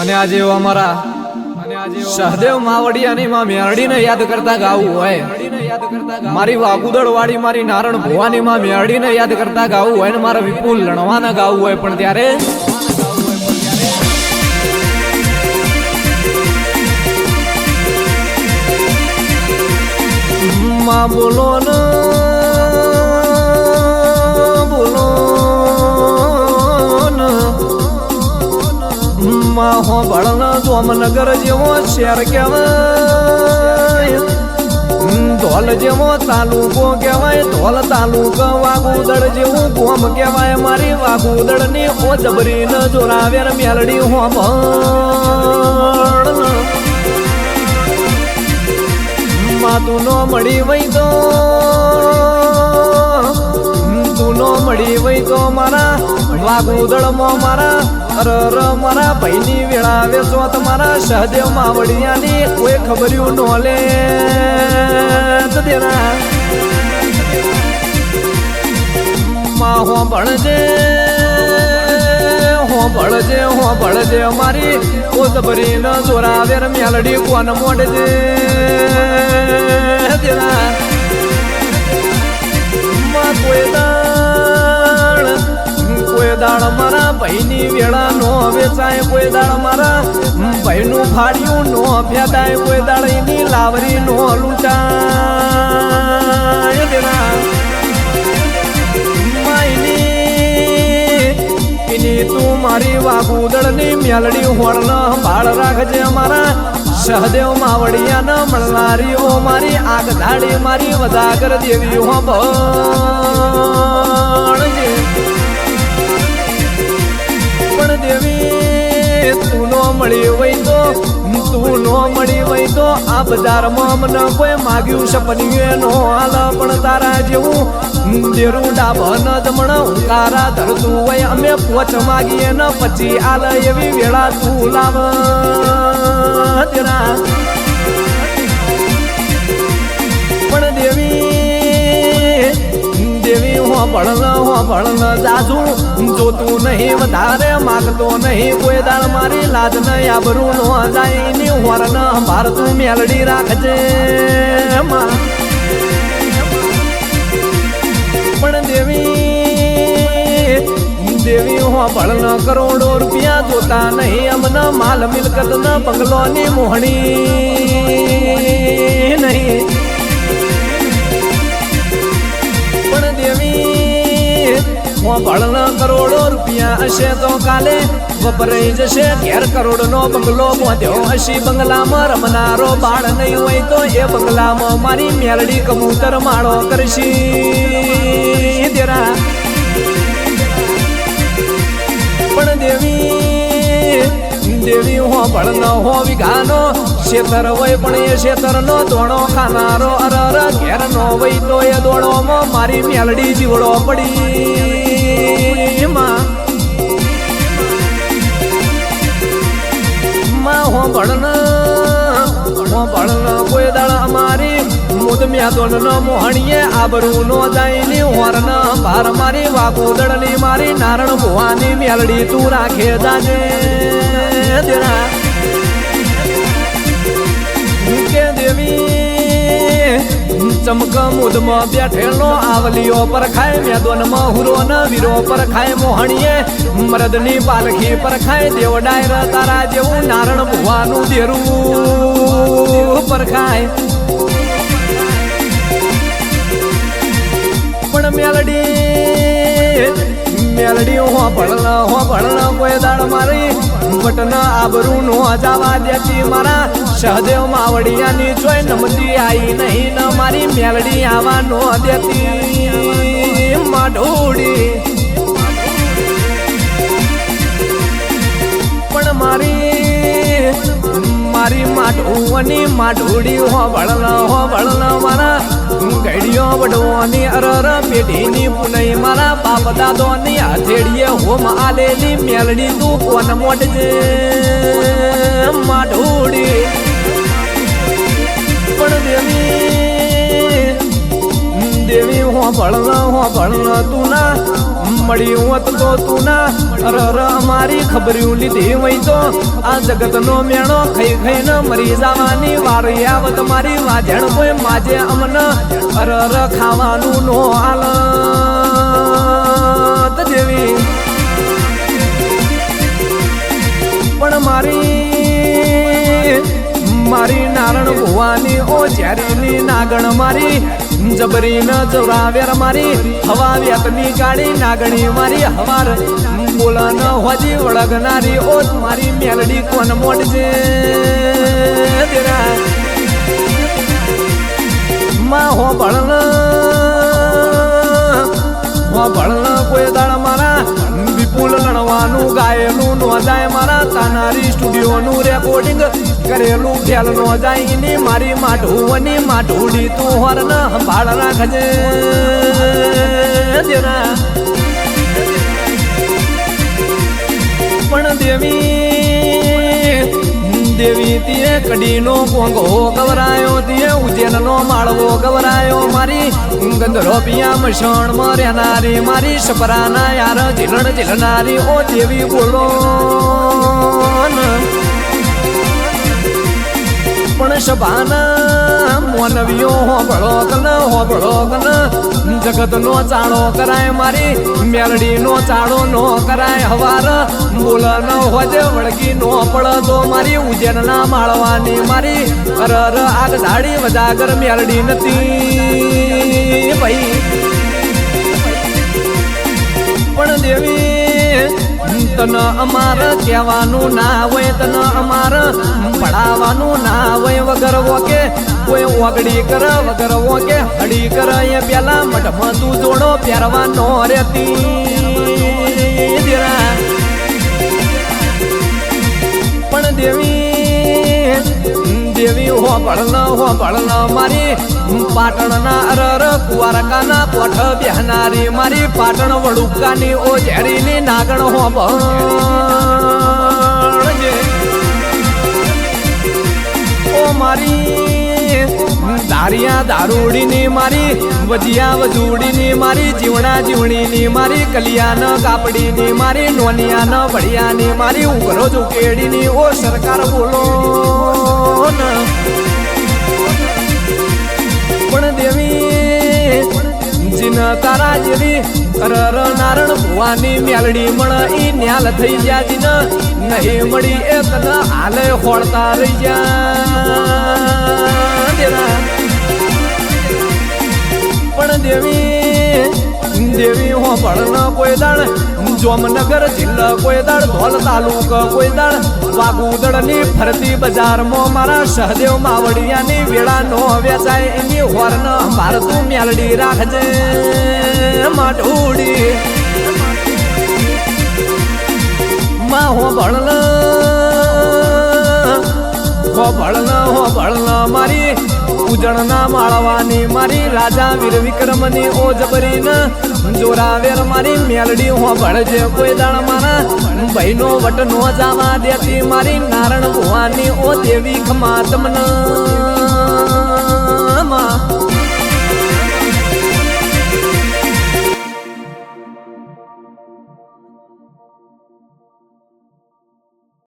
અને આજે અમારા સહદેવ માવડિયાની માં મેરડીને યાદ કરતા ગાવું હોય. મારી વાગુદળ વાળી મારી નારણ ભુવાની માં મેરડીને યાદ કરતા ગાવું હોય ને મારા વિપુલ લણવાના ગાવું હોય પણ ત્યારે માં બોલો ન. માં હો ભળન જોમનગર જેવો શેર કહેવાય. ધોલ જેવો તાલુકો કહેવાય ધોલ તાલુકો વાગુદળ જેવું ગોમ કહેવાય. મારી વાગુદળની ઓ જબરી ન જોરાવેર મેલડી હો ભળમાં નો મળી વઈ તો તું નો મળી વઈ તો મારા વાગુદળમાં મારા અરર મારા ભાઈની વેળા વેચો તમારા સહદેવ માવડિયાની કોઈ ખબર્યું નો લે. દેના. માં હો ભણજે હો ભળજે હો ભળજે મારી કોતબરી ન જોરાવેર મેલડી કોન મોડજે. વેચાય કોઈ દાળ મારા. ભાઈનું ફાડ્યું નો ફેદાય કોઈ દાળ, એની લાવરી નો લૂંટાય દેના તું મારી વાગુદળની મેલડી હોળ ભાળ રાખજે મારા સહદેવ માવડિયા ન મળનારી ઓ મારી, આગ ધાડી મારી વધાગર દેવી હો પણ દેવી મળી વઈ તો તું નો મળી વઈ તો આ બજારમાં મને કોઈ માગ્યું સપનિયું નો હાલ પણ તારા જેવું. દેરું ડાબન જમણ તારા ધરતું હોય અમે પોચ માગીએ ન, પછી આલ એવી વેળા તું લાવ. તેના દેવી હો ભળન હો જાજુ. જોતું નહીં, વધારે માગતો નહીં. કોઈ દાળ મારી લાજ ન આબરું નો જાય. ની હોરન ભારતું રાખજે. પણ દેવી દેવી હો ભળન કરોડો રૂપિયા જોતા નહીં. અમને માલ મિલકત ન બંગલો ની મોહણી નહીં. ભળન કરોડો રૂપિયા હશે તો કાલે વપરાઈ જશે. ઘેર કરોડ નો બંગલો બાંધ્યો હશે બંગલામાં. રમનારો બાળ નહીં હોય તો એ બંગલામાં મારી મેલડી કબૂતર માળો કરશી. તેરા પણ દેવી દેવી હો ભળન હો વિઘાનો. શેતર હોય પણ એ શેતર નો દોણો ખાનારો અરર. ઘેર નો હોય તો એ દોણો મારી મેલડી જીવડો પડી. મોહણીએ આબરૂ નો જાય ની હોરન, ભાર મારી વાગોદળની મારી, નારણ ભુવાની મેલડી તું રાખે દાજે. ચમક મુદમાં બેઠેલો આવલીઓ પર ખાય મેદોનમાં હુરો ન વીરો પર ખાય મોહણીએ. મરદની પાલખી પર ખાય દેવ ડાયર તારા જેવું નારણ ભુવાનું દેરું. પર ખાય. પણ મેલડી મેલડી હો ભળન હો ભળન કોઈ દાડ મારી. બટના આબરૂ નો જવા દેતી મારા. સહદેવ માવડિયાની જોઈ નમતી આઈ નહીં ન મારી મેલડી આવા નો દેતી. માઢોડી પણ મારી મારી માટુવાની માટુડી હો ભળન હો ભળન મારા ગડીઓ વડવાની અરર પેઢીની પુનઈ મારા બાપ દાદોની હથેડીએ હોમ આલેલી મેલડી તું કોન મોટજે? માટુડી પણ દેવી દેવી હો ભળન હો ભળન તું ના મળી હોત તો તું ના, અર અર, મારી ખબર્યું લીધી હોય તો, આ જગતનો મેણો ખઈ ખઈને મરી જવાની વાર આવત મારી વાજણ કોઈ માજે અમન, અર અર, ખાવાનું નો હાલત નાગણ મારી, જબરી ન જોરાવેર મારી, હવા વ્યતની ગાડી નાગણી મારી, હવાર બોલ ન હોજી વળગનારી ઓત મારી મેલડી કોન મોડજે? માં હો ભળન હો ભળન કોઈ દાળ મારા વિપુલ લણવાનું, ગાયેલું નો જાય મારા તાનારી સ્ટુડિયોનું રેકોર્ડિંગ કરેલું ફેલ નો જાય ની મારી માઢુવની માઢુડી તું હોરન સંભાળ રાખજે પણ દેવી દેવી તીએ કડીનો ભોંગો ગવરાયો તીએ ઉજેનનો માળવો ગવરાયો મારી ગંધરો પિયા મસણ મર્યાનારી મારી, સપરાના યાર ઝીલણ ઝીલનારી, ઓ દેવી બોલો. પણ સભાના મોનવીઓ હોબળો કન હોબળો કન જગતનો ચાળો કરાય મારી, મેલડીનો ચાળો નો કરાય હવાર. મૂલ ન હોજે વળગી નો પડ તો મારી ઉજેનના માળવાની મારી. અર આગ ઝાડી વજાગર મેરડી નથી. ભાઈ. પણ દેવી, તન અમાર કહેવાનું ના હોય, તન અમાર પડાવવાનું ના હોય વગર વોકે. કોઈ ઓગડી કર વગર વોકે હડી કર એ પેલા મઠમાં તું જોડો પહેરવાનો રેતી. પણ દેવી દેવી હો ભળન હો ભળન મારી, પાટણના અરર કુવારકાના પોઠ બેહનારી મારી, પાટણ વડુકાની ઓ ઝેરીની નાગણ હો ભણ મારી દારિયા દારૂડીની મારી વજિયા વજુડીની મારી, જીવણા જીવણીની મારી, કલિયાન કાપડીની મારી, નોનિયાન ભડિયાની મારી, ઉઘરો ચુકેડીની ઓ સરકાર બોલો પણ દેવી, જીન તારા જેવી અરર નારણ ભુવાની મેલડી મણ, ઈ ન્યાલ થઈ ગયા જીન, નહીં મળી એ તન, હાલે હોળતા રહી ગયા. પણ દેવી દેવી હો પણ કોઈ દાળ જોમનગર જિલ્લા કોઈ દાળ ધોલ તાલુક કોઈ દાળ વાગુદળની ફરતી બજારમાં મારા સહદેવ માવડિયાની વેળા નો વેચાય, એની હોર્ન મારતું મેલડી રાખજે. માઢુડી. માં હો ભણલ હો ભણલ હો ભણલ મારી ઉજળના માળવાની મારી રાજા વીર વિક્રમની ઓ જબરીન જોરાવેર મારી મેલડી હો ભળજે કોઈ દાળ મારા. ભાઈનો વટ નો જાવા દેતી મારી નારણ ભુવાની ઓ દેવી ખમા તમન